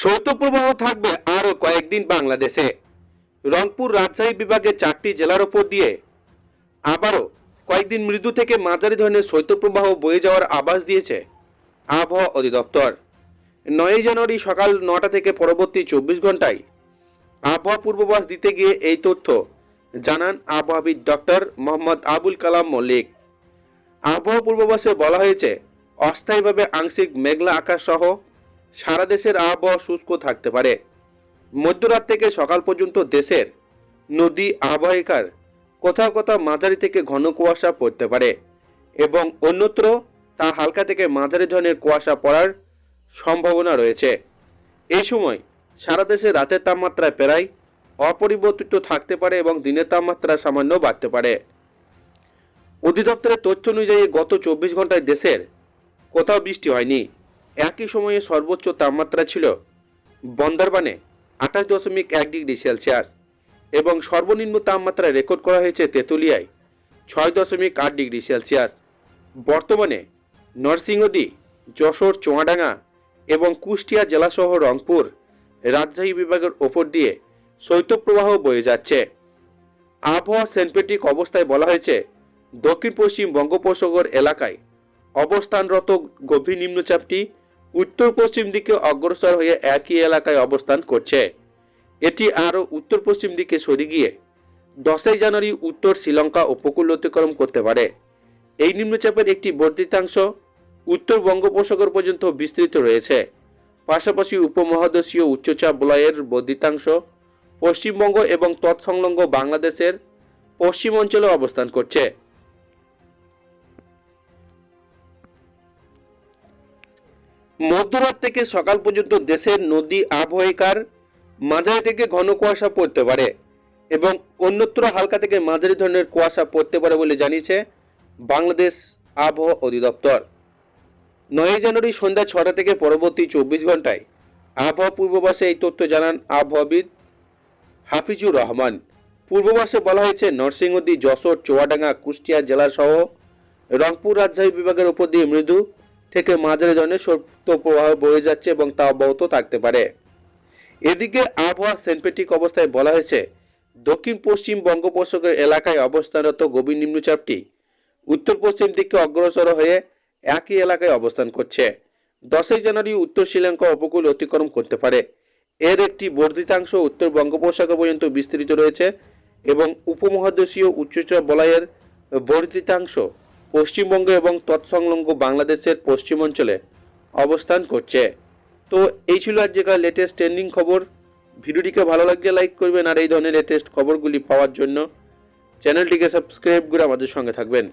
শৈত্যপ্রবাহ থাকবে আরও কয়েকদিন বাংলাদেশে। রংপুর রাজশাহী বিভাগের চারটি জেলার ওপর দিয়ে আবারও কয়েকদিন মৃদু থেকে মাঝারি ধরনের শৈত্যপ্রবাহ বয়ে যাওয়ার আভাস দিয়েছে আবহাওয়া অধিদপ্তর। নয়ই জানুয়ারি সকাল নটা থেকে পরবর্তী চব্বিশ ঘন্টায় আবহাওয়া পূর্বাভাস দিতে গিয়ে এই তথ্য জানান আবহাওয়াবিদ ডক্টর মোহাম্মদ আবুল কালাম মল্লিক। আবহাওয়া পূর্বাভাসে বলা হয়েছে, অস্থায়ীভাবে আংশিক মেঘলা আকাশ সহ সারা দেশের আবহাওয়া শুষ্ক থাকতে পারে। মধ্যরাত থেকে সকাল পর্যন্ত দেশের নদী আবহাওয়িকার কোথাও কোথাও মাঝারি থেকে ঘন কুয়াশা পড়তে পারে এবং অন্যত্র তা হালকা থেকে মাঝারি ধরনের কুয়াশা পড়ার সম্ভাবনা রয়েছে। এই সময় সারা দেশে রাতের তাপমাত্রা প্রায় অপরিবর্তিত থাকতে পারে এবং দিনের তাপমাত্রা সামান্য বাড়তে পারে। অধিদপ্তরের তথ্য অনুযায়ী গত চব্বিশ ঘন্টায় দেশের কোথাও বৃষ্টি হয়নি। একই সময়ে সর্বোচ্চ তাপমাত্রা ছিল বন্দরবানে আঠাশ দশমিক এক ডিগ্রি সেলসিয়াস এবং সর্বনিম্ন তাপমাত্রা রেকর্ড করা হয়েছে তেঁতুলিয়ায় ছয় দশমিক আট ডিগ্রি সেলসিয়াস। বর্তমানে নরসিংহদী, যশোর, চুয়াডাঙ্গা এবং কুষ্টিয়া জেলাসহ রংপুর রাজশাহী বিভাগের ওপর দিয়ে শৈত্যপ্রবাহ বয়ে যাচ্ছে। আবহাওয়া সেন্সপেটিক অবস্থায় বলা হয়েছে, দক্ষিণ পশ্চিম বঙ্গোপসাগর এলাকায় অবস্থানরত গভীর নিম্নচাপটি উত্তর পশ্চিম দিকে অগ্রসর হয়ে একই এলাকায় অবস্থান করছে। এটি আরও উত্তর পশ্চিম দিকে সরে গিয়ে দশই জানুয়ারি উত্তর শ্রীলঙ্কা উপকূল অতিক্রম করতে পারে। এই নিম্নচাপের একটি বর্ধিতাংশ উত্তর বঙ্গোপসাগর পর্যন্ত বিস্তৃত রয়েছে। পাশাপাশি উপমহাদেশীয় উচ্চচাপ বলয়ের বর্ধিতাংশ পশ্চিমবঙ্গ এবং তৎসংলগ্ন বাংলাদেশের পশ্চিম অঞ্চলে অবস্থান করছে। মধ্যরাত থেকে সকাল পর্যন্ত দেশের নদী আবহাওয়িকার মাঝারি থেকে ঘন কুয়াশা পড়তে পারে এবং অন্যত্র হালকা থেকে মাঝারি ধরনের কুয়াশা পড়তে পারে বলে জানিয়েছে বাংলাদেশ আবহাওয়া অধিদপ্তর। নয় জানুয়ারি সন্ধ্যা ছটা থেকে পরবর্তী চব্বিশ ঘন্টায় আবহাওয়া পূর্বাভাসে এই তথ্য জানান আবহাওয়াবিদ হাফিজুর রহমান। পূর্বাভাসে বলা হয়েছে, নরসিংহদী, যশোর, চুয়াডাঙ্গা, কুষ্টিয়া জেলাসহ রংপুর রাজশাহী বিভাগের উপর দিয়ে মৃদু থেকে মাঝারি ধরনের শৈত্যপ্রবাহ বয়ে যাচ্ছে এবং তা অব্যাহত থাকতে পারে। এদিকে আবহাওয়া সেন্সপেটিক অবস্থায় বলা হয়েছে, দক্ষিণ পশ্চিম বঙ্গোপসাগর এলাকায় অবস্থানরত গভীর নিম্নচাপটি উত্তর পশ্চিম দিকে অগ্রসর হয়ে একই এলাকায় অবস্থান করছে। দশই জানুয়ারি উত্তর শ্রীলঙ্কা উপকূল অতিক্রম করতে পারে। এর একটি বর্ধিতাংশ উত্তর বঙ্গোপসাগর পর্যন্ত বিস্তৃত রয়েছে এবং উপমহাদেশীয় উচ্চচাপ বলয়ের বর্ধিতাংশ পশ্চিমবঙ্গ এবং তৎসংলগ্ন বাংলাদেশের পশ্চিম অঞ্চলে অবস্থান করছে। তো এই ছিল আর আজকের লেটেস্ট ট্রেন্ডিং খবর। ভিডিওটিকে ভালো লাগলে লাইক করবেন আর এই ধরনের লেটেস্ট খবরগুলি পাওয়ার জন্য চ্যানেলটিকে সাবস্ক্রাইব করে আমাদের সঙ্গে থাকবেন।